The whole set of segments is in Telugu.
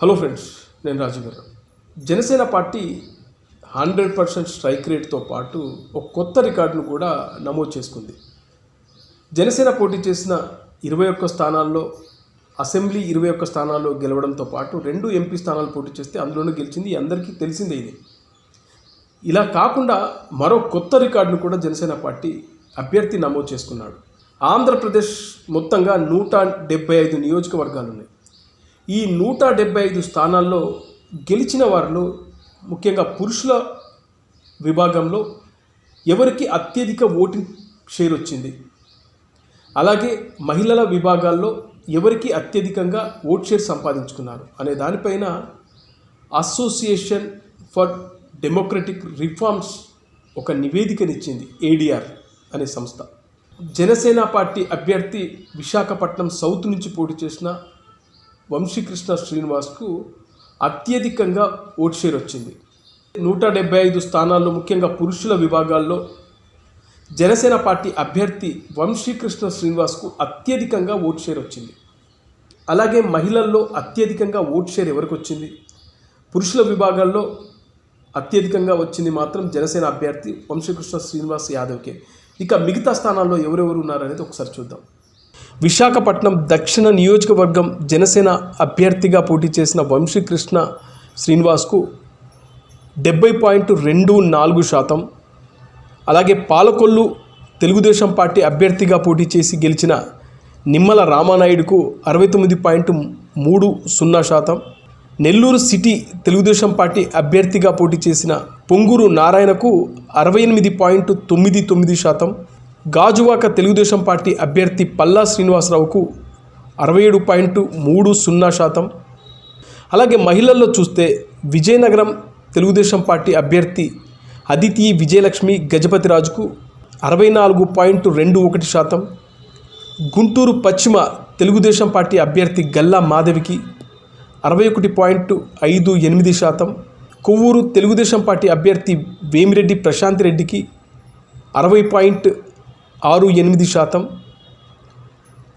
హలో ఫ్రెండ్స్ నేను రాజుగారు Janasena party hundred percent strike రేట్తో పాటు ఒక కొత్త రికార్డును కూడా నమోదు చేసుకుంది. జనసేన పోటీ చేసిన ఇరవై ఒక్క స్థానాల్లో అసెంబ్లీ ఇరవై ఒక్క స్థానాల్లో గెలవడంతో పాటు రెండు ఎంపీ స్థానాలు పోటీ చేస్తే అందులోనూ గెలిచింది అందరికీ తెలిసిందే ఇది. ఇలా కాకుండా మరో కొత్త రికార్డును కూడా జనసేన పార్టీ అభ్యర్థి నమోదు చేసుకున్నాడు. ఆంధ్రప్రదేశ్ మొత్తంగా నూట డెబ్బై ఐదు నియోజకవర్గాలు ఉన్నాయి ఈ నూట డెబ్బై ఐదు స్థానాల్లో గెలిచిన వారిలో ముఖ్యంగా పురుషుల విభాగంలో ఎవరికి అత్యధిక ఓటింగ్ షేర్ వచ్చింది? అలాగే మహిళల విభాగాల్లో ఎవరికి అత్యధికంగా ఓట్ షేర్ సంపాదించుకున్నారు? అనే దానిపైన అసోసియేషన్ ఫర్ డెమోక్రటిక్ రిఫార్మ్స్ ఒక నివేదికనిచ్చింది ఏడిఆర్ అనే సంస్థ. జనసేన పార్టీ అభ్యర్థి విశాఖపట్నం సౌత్ నుంచి పోటీ చేసిన వంశీకృష్ణ శ్రీనివాస్కు అత్యధికంగా ఓట్ షేర్ వచ్చింది. నూట డెబ్బై ఐదు స్థానాల్లో ముఖ్యంగా పురుషుల విభాగాల్లో జనసేన పార్టీ అభ్యర్థి వంశీకృష్ణ శ్రీనివాస్కు అత్యధికంగా ఓట్ షేర్ వచ్చింది. అలాగే మహిళల్లో అత్యధికంగా ఓట్ షేర్ ఎవరికి వచ్చింది? పురుషుల విభాగాల్లో అత్యధికంగా వచ్చింది మాత్రం జనసేన అభ్యర్థి వంశీకృష్ణ శ్రీనివాస్ యాదవ్కే. ఇక మిగతా స్థానాల్లో ఎవరెవరు ఉన్నారనేది ఒకసారి చూద్దాం. విశాఖపట్నం దక్షిణ నియోజకవర్గం జనసేన అభ్యర్థిగా పోటీ చేసిన వంశీకృష్ణ శ్రీనివాస్కు డెబ్బై పాయింట్ రెండు నాలుగు శాతం. అలాగే పాలకొల్లు తెలుగుదేశం పార్టీ అభ్యర్థిగా పోటీ చేసి గెలిచిన నిమ్మల రామానాయుడుకు అరవై తొమ్మిది పాయింట్ మూడు సున్నా శాతం. నెల్లూరు సిటీ తెలుగుదేశం పార్టీ అభ్యర్థిగా పోటీ చేసిన పొంగూరు నారాయణకు అరవై ఎనిమిది పాయింట్ తొమ్మిది తొమ్మిది శాతం. గాజువాక తెలుగుదేశం పార్టీ అభ్యర్థి పల్లా శ్రీనివాసరావుకు అరవై ఏడు పాయింట్ మూడు సున్నా శాతం. అలాగే మహిళల్లో చూస్తే విజయనగరం తెలుగుదేశం పార్టీ అభ్యర్థి అదితి విజయలక్ష్మి గజపతిరాజుకు అరవై నాలుగు పాయింట్ రెండు ఒకటి శాతం. గుంటూరు పశ్చిమ తెలుగుదేశం పార్టీ అభ్యర్థి గల్లా మాధవికి అరవై ఒకటి పాయింట్ ఐదు ఎనిమిది శాతం. కొవ్వూరు తెలుగుదేశం పార్టీ అభ్యర్థి వేమిరెడ్డి ప్రశాంత్ రెడ్డికి అరవై పాయింట్ ఆరు ఎనిమిది శాతం.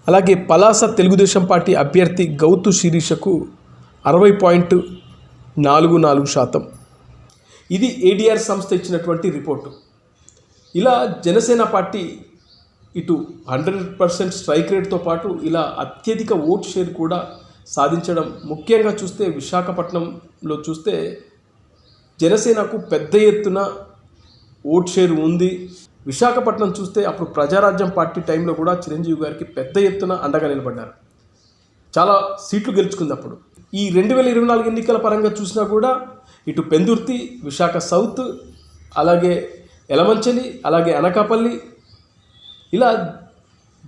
అలాగే పలాస తెలుగుదేశం పార్టీ అభ్యర్థి గౌతు శిరీషకు అరవై పాయింట్ నాలుగు నాలుగు శాతం. ఇది ఏడిఆర్ సంస్థ ఇచ్చినటువంటి రిపోర్టు. ఇలా జనసేన పార్టీ ఇటు హండ్రెడ్ పర్సెంట్ స్ట్రైక్ రేట్తో పాటు ఇలా అత్యధిక ఓట్ షేర్ కూడా సాధించడం ముఖ్యంగా చూస్తే విశాఖపట్నంలో చూస్తే జనసేనకు పెద్ద ఎత్తున ఓట్ షేర్ ఉంది. విశాఖపట్నం చూస్తే అప్పుడు ప్రజారాజ్యం పార్టీ టైంలో కూడా చిరంజీవి గారికి పెద్ద ఎత్తున అండగా నిలబడ్డారు. చాలా సీట్లు గెలుచుకుంది అప్పుడు. ఈ రెండు వేల ఇరవై నాలుగు ఎన్నికల పరంగా చూసినా కూడా ఇటు పెందుర్తి విశాఖ సౌత్ అలాగే ఎలమంచలి అలాగే అనకాపల్లి ఇలా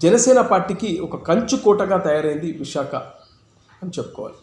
జనసేన పార్టీకి ఒక కంచు కోటగా తయారైంది విశాఖ అని చెప్పుకోవాలి.